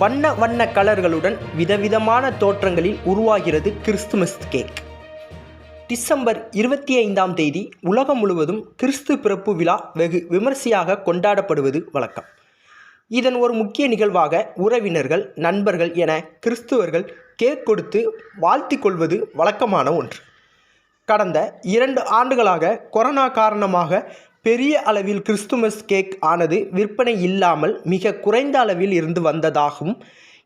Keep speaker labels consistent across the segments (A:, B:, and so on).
A: வண்ண வண்ண கலர்களுடன் விதவிதமான தோற்றங்களில் உருவாகிறது கிறிஸ்துமஸ் கேக் டிசம்பர் இருபத்தி ஐந்தாம் தேதி உலகம் முழுவதும் கிறிஸ்து பிறப்பு விழா வெகு விமர்சையாக கொண்டாடப்படுவது வழக்கம். இதன் ஒரு முக்கிய நிகழ்வாக உறவினர்கள் நண்பர்கள் என கிறிஸ்துவர்கள் கேக் கொடுத்து வாழ்த்திக் கொள்வது வழக்கமான ஒன்று. கடந்த இரண்டு ஆண்டுகளாக கொரோனா காரணமாக பெரிய அளவில் கிறிஸ்துமஸ் கேக் ஆனது விற்பனை இல்லாமல் மிக குறைந்த அளவில் இருந்து வந்ததாகவும்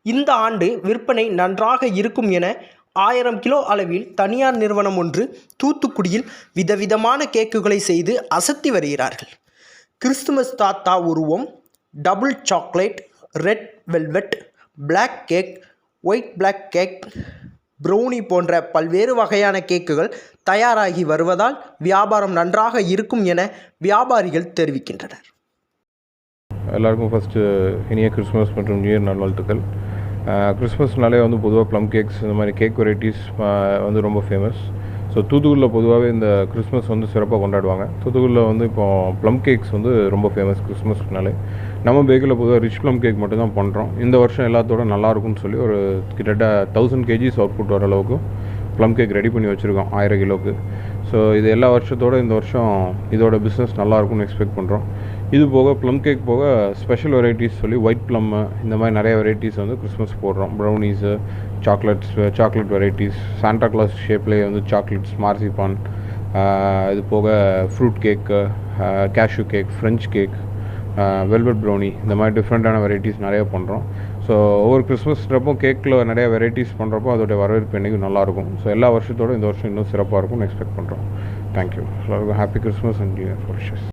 A: இந்த ஆண்டு விற்பனை நன்றாக இருக்கும் என ஆயிரம் கிலோ அளவில் தனியார் நிறுவனம் ஒன்று தூத்துக்குடியில் விதவிதமான கேக்குகளை செய்து அசத்தி வருகிறார்கள். கிறிஸ்துமஸ் தாத்தா உருவம் double chocolate red velvet black cake white black cake brownie போன்ற பல்வேறு வகையான கேக்குகள் தயாராகி வருவதால் வியாபாரம் நன்றாக இருக்கும் என வியாபாரிகள் தெரிவிக்கின்றனர்.
B: எல்லாருக்கும் ஃபஸ்ட்டு இனிய கிறிஸ்மஸ் மற்றும் நியூ இயர் நல்வாழ்த்துக்கள். கிறிஸ்மஸ்னாலே வந்து பொதுவாக ப்ளம் கேக்ஸ் இந்த மாதிரி கேக் வெரைட்டிஸ் வந்து ரொம்ப ஃபேமஸ் ஸோ தூத்துக்குடியில் பொதுவாகவே இந்த கிறிஸ்மஸ் வந்து சிறப்பாக கொண்டாடுவாங்க. தூத்துக்குடியில் வந்து இப்போ ப்ளம் கேக்ஸ் வந்து ரொம்ப ஃபேமஸ் கிறிஸ்மஸ்னாலே நம்ம பேக்கில் பொதுவாக ரிச் ப்ளம் கேக் மட்டும் தான் பண்ணுறோம் இந்த வருஷம் எல்லாத்தோட நல்லா இருக்கும்னு சொல்லி ஒரு கிட்டத்தட்ட தௌசண்ட் கேஜிஸ் அவுட்புட் வர அளவுக்கு ப்ளம் கேக் ரெடி பண்ணி வச்சுருக்கோம் ஆயிரம் கிலோவுக்கு ஸோ இது எல்லா வருஷத்தோட இந்த வருஷம் இதோட பிஸ்னஸ் நல்லாயிருக்கும்னு எக்ஸ்பெக்ட் பண்ணுறோம் இது போக ப்ளம் கேக் போக ஸ்பெஷல் வெரைட்டிஸ் சொல்லி ஒயிட் ப்ளம் இந்த மாதிரி நிறைய வெரைட்டிஸ் வந்து கிறிஸ்மஸ் போடுறோம். Brownies chocolates chocolate varieties Santa Claus ஷேப்லேயே வந்து சாக்லேட்ஸ் மார்சிபான் இது போக fruit cake cashew cake French cake velvet brownie இந்த மாதிரி டிஃப்ரெண்ட்டான வெரைட்டிஸ் நிறைய பண்ணுறோம் ஸோ ஒவ்வொரு கிறிஸ்மஸ்ன்றப்போ கேக்கில் நிறைய வெரைட்டிஸ் பண்ணுறப்போ அதோடைய வரவேற்பு என்றைக்கும் நல்லாயிருக்கும் ஸோ எல்லா வருஷத்தோட இந்த வருஷம் இன்னும் சிறப்பாக இருக்கும்னு எக்ஸ்பெக்ட் பண்ணுறோம் thank you so happy Christmas and new year